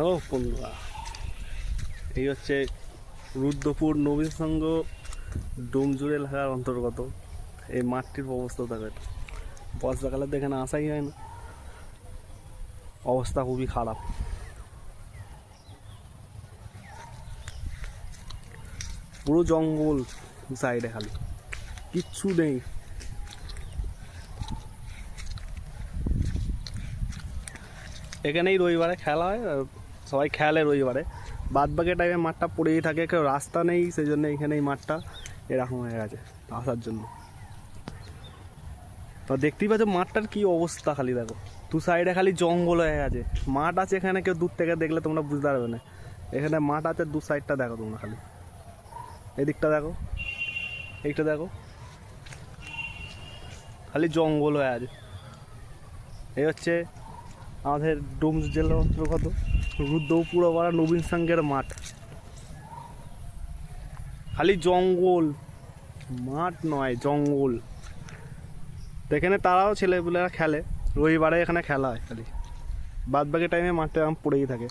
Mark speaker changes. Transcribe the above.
Speaker 1: ও বন্ধুরা, এই হচ্ছে রুদ্রপুর নবীন সংঘ ডোমজুর এলাকার অন্তর্গত। এই মাঠটির অবস্থা থাকে বর্ষাকালে তো এখানে আসাই হয় না। অবস্থা খুবই খারাপ। পুরো জঙ্গল সাইডে খালি। কিচ্ছু নেই। এখানেই রবিবারে খেলা হয় সবাই খেলে রবিবারে। বাদ বাকি টাইমে মাঠটা পড়েই থাকে, কেউ রাস্তা নেই সেই জন্য এখানে এই মাঠটা এরকম হয়ে গেছে আসার জন্য। তো দেখতেই পাচ্ছ মাঠটার কি অবস্থা খালি দেখো। দু সাইডে খালি জঙ্গল হয়ে গেছে। মাঠ আছে এখানে, কেউ দূর থেকে দেখলে তোমরা বুঝতে পারবে না। এখানে মাঠ আছে, দু সাইডটা দেখো তোমরা খালি। এদিকটা দেখো, এইটা দেখো। খালি জঙ্গল হয়ে আছে এই হচ্ছে আমাদের ডোমস জেলার অন্তর্গত রুদ্রপুরপাড়া নবীন সংঘের মাঠ। খালি জঙ্গল, মাঠ নয়, জঙ্গল। তো এখানে তারাও ছেলেপুলেরা খেলে, রবিবারে এখানে খেলা হয় খালি। বাদ বাকি টাইমে মাঠটা এরকম পড়েই থাকে।